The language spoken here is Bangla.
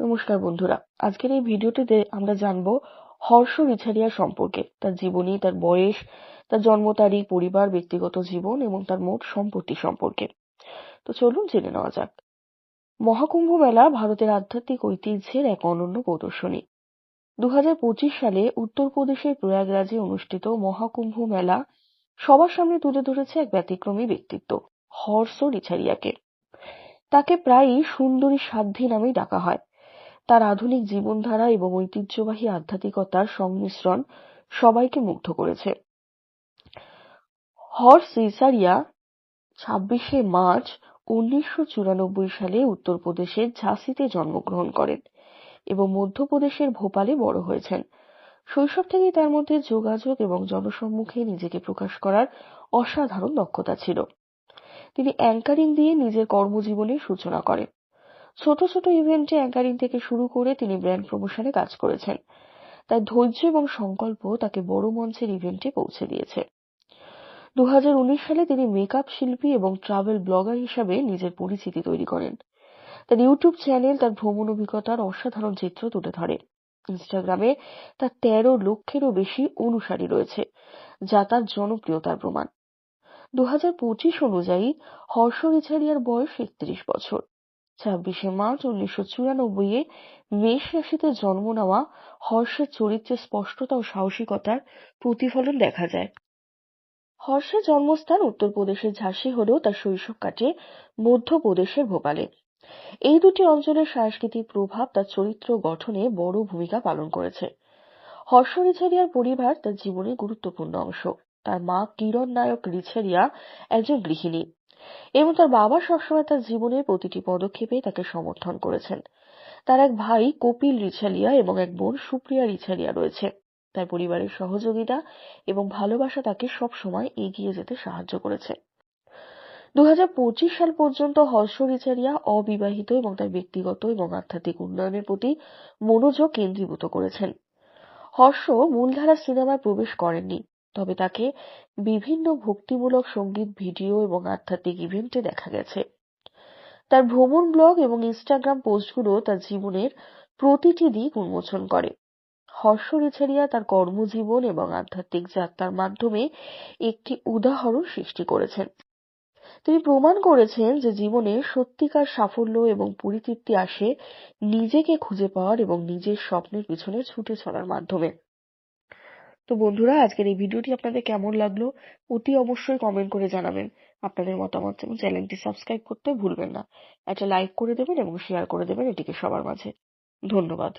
নমস্কার বন্ধুরা। আজকের এই ভিডিওটিতে আমরা জানব হর্ষ রিছারিয়া সম্পর্কে, তার জীবনী, তার বয়স, তার জন্ম তারিখ, পরিবার, ব্যক্তিগত জীবন এবং তার মোট সম্পত্তি সম্পর্কে। তো চলুন জেনে নেওয়া যাক। মহাকুম্ভ মেলা ভারতের আধ্যাত্মিক ঐতিহ্যের এক অনন্য প্রদর্শনী। দু হাজার পঁচিশ সালে উত্তরপ্রদেশের প্রয়াগরাজে অনুষ্ঠিত মহাকুম্ভ মেলা সবার সামনে তুলে ধরেছে এক ব্যতিক্রমী ব্যক্তিত্ব, হর্ষ রিছারিয়াকে তাকে প্রায়ই সুন্দরী সাধ্যী নামেই ডাকা হয়। তার আধুনিক জীবনধারা এবং ঐতিহ্যবাহী আধ্যাত্মিকতার সংমিশ্রণ সবাইকে মুগ্ধ করেছে। হর্স রিসারিয়া ছাব্বিশে মার্চ উনিশশো চুরানব্বই সালে উত্তরপ্রদেশের ঝাঁসিতে জন্মগ্রহণ করেন এবং মধ্যপ্রদেশের ভোপালে বড় হয়েছেন। শৈশব থেকেই তার মধ্যে যোগাযোগ এবং জনসম্মুখে নিজেকে প্রকাশ করার অসাধারণ দক্ষতা ছিল। তিনি অ্যাঙ্কারিং দিয়ে নিজের কর্মজীবনের সূচনা করেন। ছোট ছোট ইভেন্টে অ্যাঙ্কারিং থেকে শুরু করে তিনি ব্র্যান্ড প্রমোশনে কাজ করেছেন। তার ধৈর্য এবং সংকল্প তাকে বড় মঞ্চের ইভেন্টে পৌঁছে দিয়েছে। দু হাজার উনিশ সালে তিনি মেকআপ শিল্পী এবং ট্রাভেল ব্লগার হিসাবে নিজের পরিচিতি তৈরি করেন। তার ইউটিউব চ্যানেল তার ভ্রমণ অভিজ্ঞতার অসাধারণ চিত্র তুলে ধরে। ইনস্টাগ্রামে তার তেরো লক্ষেরও বেশি অনুসারী রয়েছে, যা তার জনপ্রিয়তার প্রমাণ। দু হাজার পঁচিশ অনুযায়ী হর্ষ রিছারিয়ার বয়স একত্রিশ বছর। ছাব্বিশে মার্চ উনিশশো চুরানব্বই এ মেষ রাশিতে জন্ম নেওয়া হর্ষের চরিত্রের স্পষ্টতা ও সাহসিকতার প্রতিফলন দেখা যায়। হর্ষের জন্মস্থান উত্তরপ্রদেশের ঝাঁসি হলেও তার শৈশব কাটে মধ্যপ্রদেশের ভোপালে। এই দুটি অঞ্চলের সাংস্কৃতিক প্রভাব তার চরিত্র গঠনে বড় ভূমিকা পালন করেছে। হর্ষ রিছারিয়ার পরিবার তার জীবনের গুরুত্বপূর্ণ অংশ। তার মা কিরণ নায়ক রিছারিয়া একজন গৃহিণী। এবং তার বাবা সবসময় তার জীবনের প্রতিটি পদক্ষেপে তাকে সমর্থন করেছেন। তার এক ভাই কপিল রিছালিয়া এবং এক বোন সুপ্রিয়া রিছালিয়া রয়েছে। তার পরিবারের সহযোগিতা এবং ভালোবাসা তাকে সব সময় এগিয়ে যেতে সাহায্য করেছে। দু হাজার পঁচিশ সাল পর্যন্ত হর্ষ রিচারিয়া অবিবাহিত এবং তার ব্যক্তিগত এবং আধ্যাত্মিক উন্নয়নের প্রতি মনোযোগ কেন্দ্রীভূত করেছেন। হর্ষ মূলধারা সিনেমায় প্রবেশ করেননি। তবে তাকে বিভিন্ন ভক্তিমূলক সংগীত, ভিডিও এবং আধ্যাত্মিক ইভেন্টে দেখা গেছে। তার ভ্রমণ ব্লগ এবং ইনস্টাগ্রাম পোস্টগুলো তার জীবনের প্রতিটি দিক উন্মোচন করে। হর্ষ রিছারিয়া তার কর্মজীবন এবং আধ্যাত্মিক যাত্রার মাধ্যমে একটি উদাহরণ সৃষ্টি করেছেন। তিনি প্রমাণ করেছেন যে জীবনে সত্যিকার সাফল্য এবং পরিতৃপ্তি আসে নিজেকে খুঁজে পাওয়ার এবং নিজের স্বপ্নের পিছনে ছুটে চলার মাধ্যমে। তো বন্ধুরা, আজকের এই ভিডিওটি আপনাদের কেমন লাগল অতি অবশ্যই কমেন্ট করে জানাবেন। আপনাদের মতামত এবং চ্যানেলটি সাবস্ক্রাইব করতে ভুলবেন না। একটা লাইক করে দেবেন এবং শেয়ার করে দেবেন এটিকে সবার মাঝে। ধন্যবাদ।